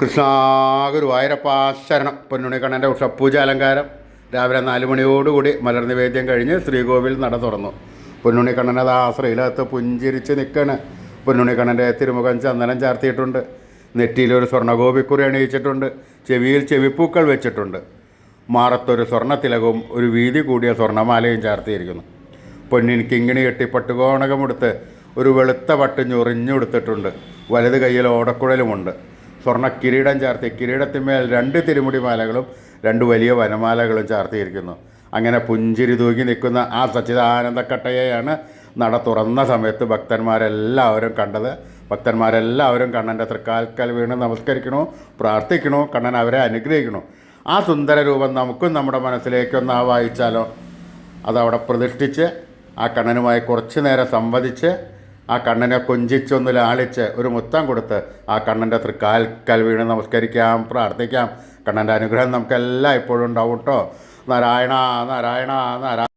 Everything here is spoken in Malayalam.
കൃഷ്ണ വായരപ്പാശരണം ശരണം. പൊന്നുണിക്കണ്ണന്റെ ഉഷപ്പൂജ അലങ്കാരം. രാവിലെ നാല് മണിയോടുകൂടി മലർ നിവേദ്യം കഴിഞ്ഞ് ശ്രീകോവിൽ നട തുറന്നു. പൊന്നുണിക്കണ്ണനത് ആ ആശ്രയിലകത്ത് പുഞ്ചിരിച്ച് നിൽക്കണ് പൊന്നുണിക്കണ്ണന്റെ തിരുമുഖം ചന്ദനം ചാർത്തിയിട്ടുണ്ട്. നെറ്റിയിലൊരു സ്വർണഗോപിക്കുറി അണിയിച്ചിട്ടുണ്ട്. ചെവിയിൽ ചെവിപ്പൂക്കൾ വെച്ചിട്ടുണ്ട്. മാറത്തൊരു സ്വർണത്തിലകവും ഒരു വീതി കൂടിയ സ്വർണമാലയും ചാർത്തിയിരിക്കുന്നു. പൊന്നിൻ കിങ്ങിണി കെട്ടി പട്ടുകോണകമെടുത്ത് ഒരു വെളുത്ത പട്ട് ഞൊറിഞ്ഞുടുത്തിട്ടുണ്ട് വലത് കയ്യിൽ ഓടക്കുഴലുമുണ്ട്. സ്വർണ കിരീടം ചാർത്തി കിരീടത്തിന്മേൽ രണ്ട് തിരുമുടി മാലകളും രണ്ട് വലിയ വനമാലകളും ചാർത്തിയിരിക്കുന്നു. അങ്ങനെ പുഞ്ചിരി തൂക്കി നിൽക്കുന്ന ആ സച്ചിദാനന്ദക്കട്ടയെയാണ് നട തുറന്ന സമയത്ത് ഭക്തന്മാരെല്ലാവരും കണ്ടത്. ഭക്തന്മാരെല്ലാവരും കണ്ണന്റെ തൃക്കാൽക്കൽ വീണ് നമസ്കരിക്കണോ പ്രാർത്ഥിക്കണോ കണ്ണൻ അവരെ അനുഗ്രഹിക്കണോ. ആ സുന്ദര രൂപം നമുക്കും നമ്മുടെ മനസ്സിലേക്കൊന്ന് ആ വായിച്ചാലോ അതവിടെ പ്രതിഷ്ഠിച്ച് ആ കണ്ണനുമായി കുറച്ച് നേരം സംവദിച്ച് ആ കണ്ണനെ കൊഞ്ചിച്ചൊന്ന് ലാളിച്ച് ഒരു മുത്തം കൊടുത്ത് ആ കണ്ണന്റെ തൃക്കാൽക്കൽ വീണ് നമസ്കരിക്കാം പ്രാർത്ഥിക്കാം. കണ്ണന്റെ അനുഗ്രഹം നമുക്കെല്ലാം ഇപ്പോഴും ഉണ്ടാവും കേട്ടോ നാരായണ നാരായണ നാരായണ